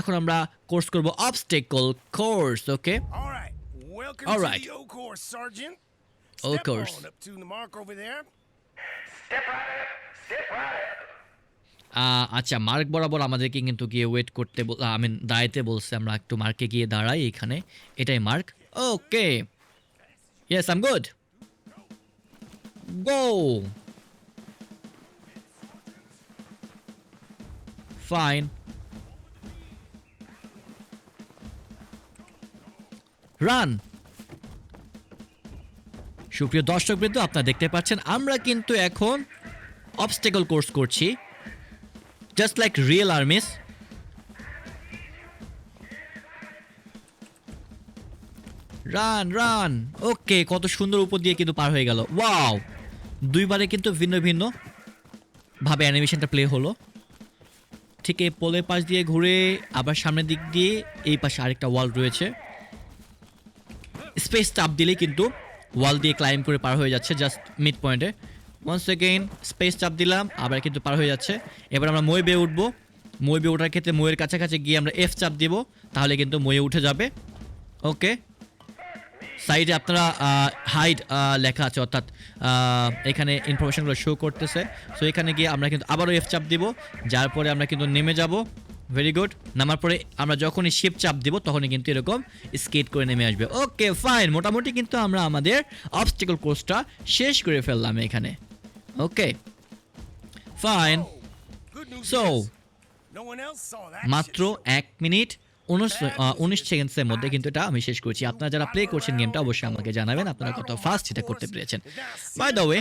এখন আমরা কোর্স করব obstacle course okay mark over there. আচ্ছা মার্ক বরাবর আমাদেরকে কিন্তু গিয়ে ওয়েট করতে আই মিন দাঁড়াইতে বলছে আমরা একটু মার্কে গিয়ে দাঁড়াই এখানে। এটাই mark okay yes um good go fine run সুপ্রিয় দর্শক বৃন্দ আপনারা দেখতে পাচ্ছেন, আমরা কিন্তু এখন অবস্টেকল কোর্স করছি। Just like real armies run run okay কত সুন্দর উপর দিয়ে কিন্তু পার হয়ে গেল। ওয়াও দুইবারে কিন্তু ভিন্ন ভিন্ন ভাবে অ্যানিমেশনটা প্লে হলো। ঠিক এই পোলের পাশ দিয়ে ঘুরে আবার সামনের দিক দিয়ে এই পাশে আরেকটা ওয়াল রয়েছে। স্পেস চাপ দিলেই কিন্তু ওয়াল দিয়ে ক্লাইম করে পার হয়ে যাচ্ছে জাস্ট মিড পয়েন্টে ওয়ান সেকেন্ড স্পেস চাপ দিলাম, আবার কিন্তু পার হয়ে যাচ্ছে। এবার আমরা মই বেয়ে উঠবো। মই বেয়ে ওঠার ক্ষেত্রে ময়ের কাছাকাছি গিয়ে আমরা এফ চাপ দিব, তাহলে কিন্তু ময়ে উঠে যাবে। ওকে সাইডে আপনারা হাইড লেখা আছে, অর্থাৎ এখানে ইনফরমেশনগুলো শো করতেছে। সো এখানে গিয়ে আমরা কিন্তু আবারও এফ চাপ দিব, যার পরে আমরা কিন্তু নেমে যাব। ভেরি গুড নামার পরে আমরা যখনই শিপ চাপ দিব, তখনই কিন্তু এরকম স্কেট করে নেমে আসবে। ওকে ফাইন মোটামুটি কিন্তু আমরা আমাদের অবস্টিকল কোর্সটা শেষ করে ফেললাম এখানে। Okay fine that. মাত্র এক মিনিট উনিশ সেকেন্ডসের মধ্যে কিন্তু এটা আমি শেষ করছি। আপনারা যারা প্লে করছেন গেমটা অবশ্যই আমাকে জানাবেন। আপনারা কত ফাস্ট এটা করতে পেরেছেন। By the way